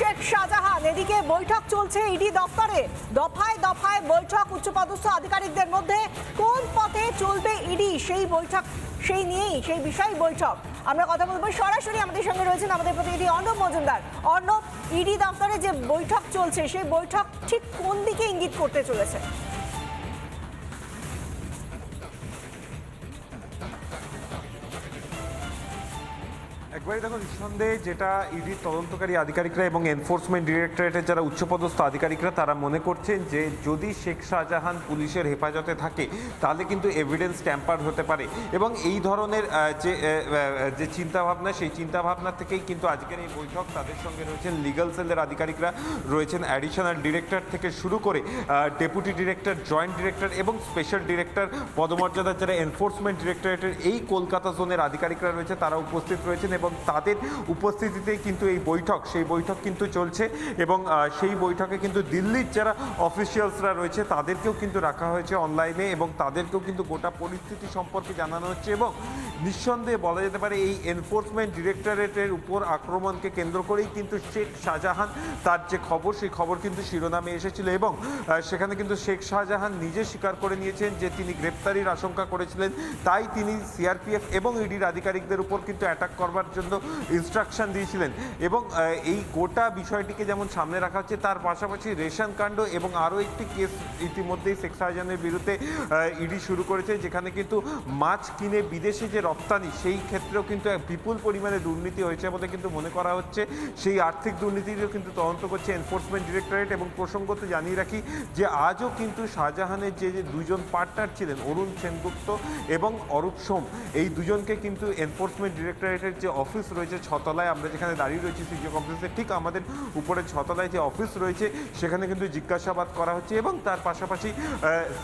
শেখ শাহজাহান। এদিকে বৈঠক চলছে ইডি দপ্তরে। দফায় দফায় বৈঠক উচ্চপদস্থ আধিকারিকদের মধ্যে কোন পথে চলবে ইডি? সেই বৈঠক, সেই নিয়েই, সেই বিষয়ে বৈঠক। আমরা কথা বলব সরাসরি আমাদের সঙ্গে রয়েছেন আমাদের প্রতিনিধি অর্ণব মজুমদার। অর্ণব, ইডি দপ্তরে যে বৈঠক চলছে, সেই বৈঠক ঠিক কোন দিকে ইঙ্গিত করতে চলেছে? একবারই দেখো নিঃসন্দেহে যেটা ইডির তদন্তকারী আধিকারিকরা এবং এনফোর্সমেন্ট ডিরেক্টরেটের যারা উচ্চপদস্থ আধিকারিকরা, তারা মনে করছেন যে যদি শেখ শাহজাহান পুলিশের হেফাজতে থাকে, তাহলে কিন্তু এভিডেন্স ট্যাম্পার হতে পারে। এবং এই ধরনের যে যে চিন্তাভাবনা, সেই চিন্তাভাবনা থেকেই কিন্তু আজকের এই বৈঠক তাদের সঙ্গে রয়েছেন লিগাল সেলের আধিকারিকরা, রয়েছেন অ্যাডিশনাল ডিরেক্টর থেকে শুরু করে ডেপুটি ডিরেক্টর জয়েন্ট ডিরেক্টর এবং স্পেশাল ডিরেক্টর পদমর্যাদার যারা এনফোর্সমেন্ট ডিরেক্টরেটের এই কলকাতা জোনের আধিকারিকরা রয়েছে, তারা উপস্থিত রয়েছেন এবং তাদের উপস্থিতিতেই কিন্তু এই বৈঠক, সেই বৈঠক কিন্তু চলছে এবং সেই বৈঠকে কিন্তু দিল্লির যারা অফিসিয়ালসরা রয়েছে তাদেরকেও কিন্তু রাখা হয়েছে অনলাইনে এবং তাদেরকেও কিন্তু গোটা পরিস্থিতি সম্পর্কে জানানো হচ্ছে এবং নিঃসন্দেহে বলা যেতে পারে এই এনফোর্সমেন্ট ডিরেক্টরেটের উপর আক্রমণকে কেন্দ্র করেই কিন্তু শেখ শাহজাহান তার যে খবর, সেই খবর কিন্তু শিরোনামে এসেছিল এবং সেখানে কিন্তু শেখ শাহজাহান নিজে স্বীকার করে নিয়েছেন যে তিনি গ্রেপ্তারির আশঙ্কা করেছিলেন। তাই তিনি সিআরপিএফ এবং ইডির আধিকারিকদের উপর কিন্তু অ্যাটাক করবার জন্য ইনস্ট্রাকশন দিয়েছিলেন। এবং এই গোটা বিষয়টিকে যেমন সামনে রাখা হচ্ছে, তার পাশাপাশি রেশন কাণ্ড এবং আরও একটি কেস ইতিমধ্যেই শেখ শাহজাহানের বিরুদ্ধে ইডি শুরু করেছে, যেখানে কিন্তু মাছ কিনে বিদেশে যে রপ্তানি, সেই ক্ষেত্রেও কিন্তু এক বিপুল পরিমাণে দুর্নীতি হয়েছে বলে কিন্তু মনে করা হচ্ছে। সেই আর্থিক দুর্নীতিরও কিন্তু তদন্ত করছে এনফোর্সমেন্ট ডিরেক্টরেট এবং প্রসঙ্গত জানিয়ে রাখি যে আজও কিন্তু শাহজাহানের যে যে দুজন পার্টনার ছিলেন, অরুণ সেনগুপ্ত এবং অরূপ সোম, এই দুজনকে কিন্তু এনফোর্সমেন্ট ডিরেক্টরেটের যে অফিস রয়েছে ছতলায়, আমরা যেখানে দাঁড়িয়ে রয়েছি সিজিও কমপ্লেক্সে ঠিক আমাদের উপরে ছতলায় যে অফিস রয়েছে, সেখানে কিন্তু জিজ্ঞাসাবাদ করা হচ্ছে এবং তার পাশাপাশি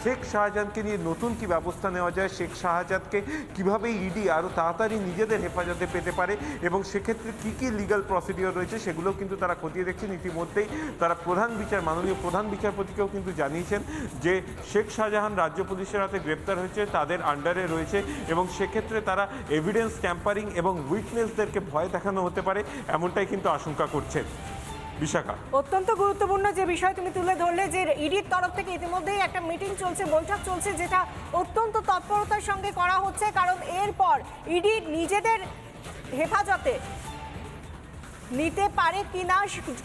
শেখ শাহজাহানকে নিয়ে নতুন কি ব্যবস্থা নেওয়া যায়? শেখ শাহজাদকে কীভাবে ইডি আরও তাড়াতাড়ি নিজেদের হেফাজতে পেতে পারে এবং সেক্ষেত্রে কী কী লিগাল প্রসিডিওর রয়েছে সেগুলোও কিন্তু তারা খতিয়ে দেখছেন। ইতিমধ্যেই তারা প্রধান বিচার, মাননীয় প্রধান বিচারপতিকেও কিন্তু জানিয়েছেন যে শেখ শাহজাহান রাজ্য পুলিশের হাতে গ্রেপ্তার হয়েছে, তাদের আন্ডারে রয়েছে এবং সেক্ষেত্রে তারা এভিডেন্স ট্যাম্পারিং এবং উইটনেসদেরকে ভয় দেখানো হতে পারে, এমনটাই কিন্তু আশঙ্কা করছেন। বিশাখা। অত্যন্ত গুরুত্বপূর্ণ যে বিষয় তুমি তুলে ধরলে যে ইডির তরফ থেকে ইতিমধ্যেই একটা মিটিং চলছে, বৈঠক চলছে, যেটা অত্যন্ত তৎপরতার সঙ্গে করা হচ্ছে, কারণ এরপর ইডি নিজেদের হেফাজতে নিতে পারে কিনা,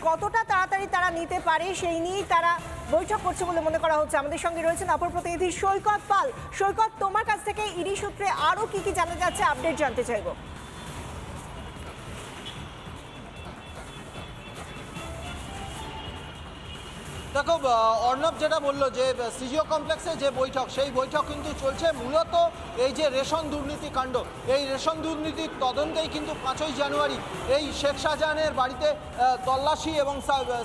কতটা তাড়াতাড়ি তারা নিতে পারে, সেই নিয়েই তারা বৈঠক করছে বলে মনে করা হচ্ছে। আমাদের সঙ্গে রয়েছেন অপর প্রতিনিধি সৈকত পাল। সৈকত, তোমার কাছ থেকে ইডি সূত্রে আরও কি কি জানা যাচ্ছে আপডেট জানতে চাইব। দেখো অর্ণব যেটা বলল যে সিজিও কমপ্লেক্সে যে বৈঠক, সেই বৈঠক কিন্তু চলছে মূলত এই যে রেশন দুর্নীতি কাণ্ড। এই রেশন দুর্নীতির তদন্তেই কিন্তু পাঁচই জানুয়ারি এই শেখ শাহজাহানের বাড়িতে তল্লাশি এবং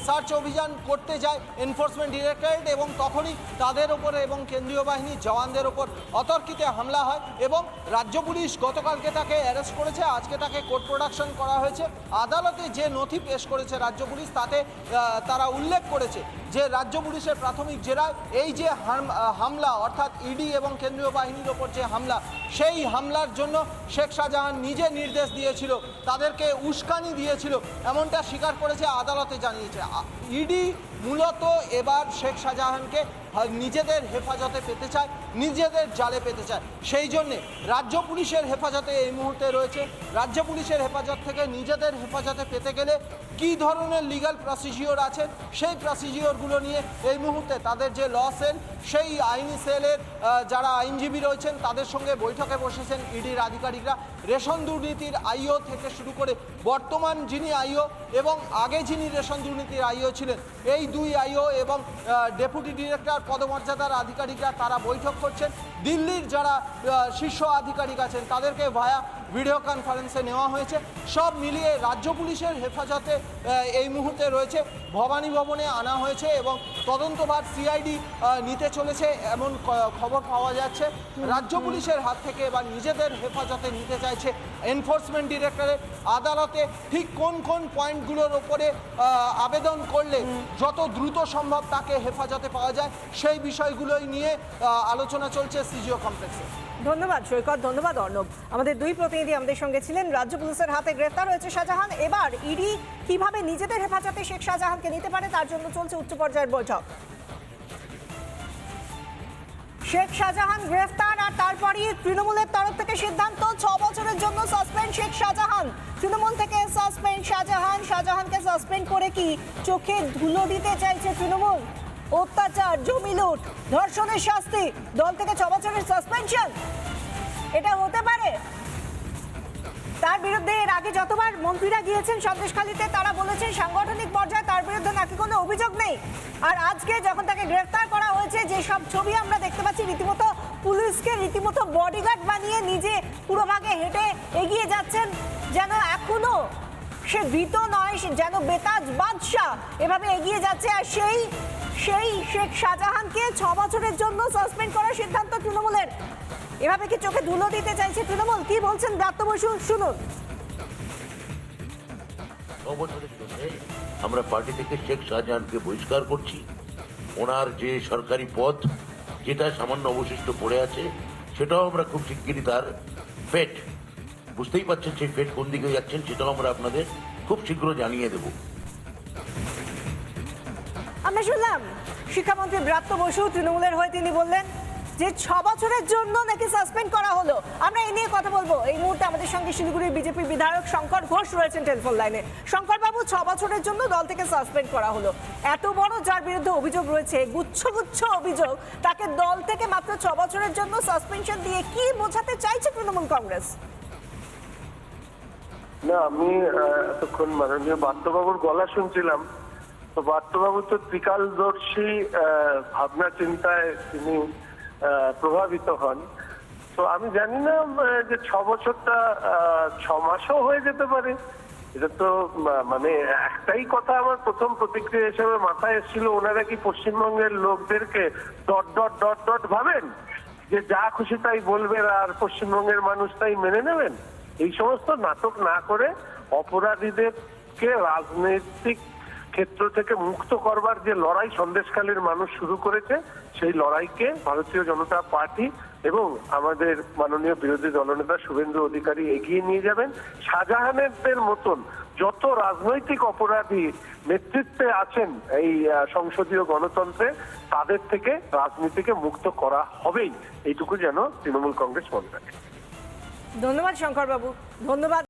সার্চ অভিযান করতে যায় এনফোর্সমেন্ট ডিরেক্টরেট এবং তখনই তাদের ওপরে এবং কেন্দ্রীয় বাহিনীর জওয়ানদের ওপর অতর্কিতে হামলা হয় এবং রাজ্য পুলিশ গতকালকে তাকে অ্যারেস্ট করেছে, আজকে তাকে কোর্ট প্রোডাকশন করা হয়েছে। আদালতে যে নথি পেশ করেছে রাজ্য পুলিশ, তাতে তারা উল্লেখ করেছে যে রাজ্য পুলিশের প্রাথমিক জেরায় এই যে হামলা, অর্থাৎ ইডি এবং কেন্দ্রীয় বাহিনীর ওপর যে হামলা, সেই হামলার জন্য শেখ শাহজাহান নিজে নির্দেশ দিয়েছিল, তাদেরকে উস্কানি দিয়েছিল, এমনটা স্বীকার করেছে আদালতে জানিয়েছে। ইডি মূলত এবার শেখ শাহজাহানকে নিজেদের হেফাজতে পেতে চায়, নিজেদের জালে পেতে চায়। সেই জন্যে রাজ্য পুলিশের হেফাজতে এই মুহূর্তে রয়েছে। রাজ্য পুলিশের হেফাজত থেকে নিজেদের হেফাজতে পেতে গেলে কী ধরনের লিগাল প্রসিজিওর আছে, সেই প্রসিজিওরগুলো নিয়ে এই মুহূর্তে তাদের যে ল সেল সেই আইনি সেলের যারা আইনজীবী রয়েছেন, তাদের সঙ্গে বৈঠকে বসেছেন ইডির আধিকারিকরা। রেশন দুর্নীতির আইও থেকে শুরু করে বর্তমান যিনি আইও এবং আগে যিনি রেশন দুর্নীতির আইও ছিলেন, এই দুই আইও এবং ডেপুটি ডিরেক্টর পদমর্যাদার আধিকারিকরা তারা বৈঠক করছেন। দিল্লির যারা শীর্ষ আধিকারিক আছেন, তাদেরকে ভায়া ভিডিও কনফারেন্সে নেওয়া হয়েছে। সব মিলিয়ে রাজ্য পুলিশের হেফাজতে এই মুহূর্তে রয়েছে। ভবানী ভবনে আনা হয়েছে এবং তদন্তভার সিআইডি নিতে চলেছে এমন খবর পাওয়া যাচ্ছে। রাজ্য পুলিশের হাত থেকে এবার নিজেদের হেফাজতে নিতে চাইছে এনফোর্সমেন্ট ডিরেক্টরেট আদালতে ঠিক কোন কোন পয়েন্টগুলোর ওপরে আবেদন করলে যত দ্রুত সম্ভব তাকে হেফাজতে পাওয়া যায়, সেই বিষয়গুলোই নিয়ে আলোচনা চলছে সিজিও কমপ্লেক্সে। ধন্যবাদ, সৈকত, ধন্যবাদ, অর্ণব। আমাদের দুই প্রতিনিধি আমাদের সঙ্গে ছিলেন, রাজ্য পুলিশের হাতে গ্রেফতার হয়েছে শাহজাহান। এবার ইডি কীভাবে নিজেদের হেফাজতে শেখ শাহজাহানকে নিতে পারে তার জন্য চলছে উচ্চ পর্যায়ের বৈঠক। শেখ শাহজাহান গ্রেফতার তারপরই তৃণমূলের তরফ থেকে সিদ্ধান্ত, ছ বছরের জন্য সাসপেন্ড শেখ শাহজাহান। তৃণমূল থেকে সাসপেন্ড শাহজাহান। শাহজাহানকে সাসপেন্ড করে কি চোখে ধুলো দিতে চাইছে তৃণমূল? অত্যাচার, জমি লুট, ধর্ষণের শাস্তি, দল থেকে ছ বছরের সাসপেনশন এটা হতে পারে? তার বিরুদ্ধে এর আগে যতবার মন্ত্রীরা গিয়েছেন সন্দেশখালীতে, তারা বলেছেন সাংগঠনিক পর্যায়ে তার বিরুদ্ধে নাকি কোনো অভিযোগ নেই। আর আজকে যখন তাকে গ্রেফতার করা হয়েছে যে সব ছবি আমরা দেখতে পাচ্ছি, রীতিমতো পুলিশকে রীতিমতো বডিগার্ড বানিয়ে নিজে পুরো ভাগে হেঁটে এগিয়ে যাচ্ছেন, যেন এখনও সে ভীত নয়, সে যেন বেতাজ বাদশাহ। এভাবে এগিয়ে যাচ্ছে আর সেই সেই শেখ শাহজাহানকে ছ বছরের জন্য সাসপেন্ড করার সিদ্ধান্ত তৃণমূলের। এভাবে কি চোখে ধুলো দিতে চাইছে তৃণমূল? কি বলছেন ব্রাত্য বসু? শুনুন। আমরা পার্টি থেকে শেখ শাহজাহানকে বহিষ্কার করছি। ওনার যে সরকারি পদ যেটা সামান্য অবশিষ্ট পড়ে আছে, সেটাও আমরা খুব শিগগিরই তার ফেট বুঝতেই পারছেন সেই ফেট কোন দিকে যাচ্ছেন, সেটাও আমরা আপনাদের খুব শীঘ্র জানিয়ে দেব। আমরা শুনলাম শিক্ষামন্ত্রী ব্রাত্য বসু তৃণমূলের হয়ে তিনি বললেন যে ছ বছরের জন্য নাকি সাসপেন্ড করা হলো? আমরা এই নিয়ে কথা বলব। এই মুহূর্তে আমাদের সঙ্গে শিলিগুড়ির বিজেপি বিধায়ক শঙ্কর ঘোষ রয়েছেন টেলিফোন লাইনে শঙ্কর বাবু, ছ বছরের জন্য দল থেকে সাসপেন্ড করা হলো। এত বড় যার বিরুদ্ধে অভিযোগ রয়েছে গুচ্ছ গুচ্ছ অভিযোগ, তাকে দল থেকে মাত্র ছ বছরের জন্য সাসপেনশন দিয়ে কি বোঝাতে চাইছে তৃণমূল কংগ্রেস? না, আমি এতক্ষণ মাননীয় বার্তবাবুর গলা শুনছিলাম। তো বার্তবাবু তো ত্রিকালদর্শী ভাবনা চিন্তায় তিনি প্রভাবিত হন। তো আমি জানি না যে ছ বছরটা ছ মাসও হয়ে যেতে পারে। এটা তো মানে একটাই কথা আমার প্রথম প্রতিক্রিয়া হিসেবে মাথায় এসেছিল, ওনারা কি পশ্চিমবঙ্গের লোকদেরকে ডট ডট ডট ডট ভাবেন? যে যা খুশি তাই বলবেন আর পশ্চিমবঙ্গের মানুষ তাই মেনে নেবেন? এই সমস্ত নাটক না করে অপরাধীদেরকে রাজনৈতিক ক্ষেত্র থেকে মুক্ত করবার যে লড়াই সন্দেশকালীর মানুষ শুরু করেছে, সেই লড়াইকে ভারতীয় জনতা পার্টি এবং আমাদের মাননীয় বিরোধী দলনেতা শুভেন্দু অধিকারী এগিয়ে নিয়ে যাবেন। শাহজাহানের মতন যত রাজনৈতিক অপরাধী নেতৃত্বে আছেন এই সংসদীয় গণতন্ত্রে, তাদের থেকে রাজনীতিকে মুক্ত করা হবেই। এইটুকু যেন তৃণমূল কংগ্রেস মনে রাখে। ধন্যবাদ শঙ্কর বাবু ধন্যবাদ।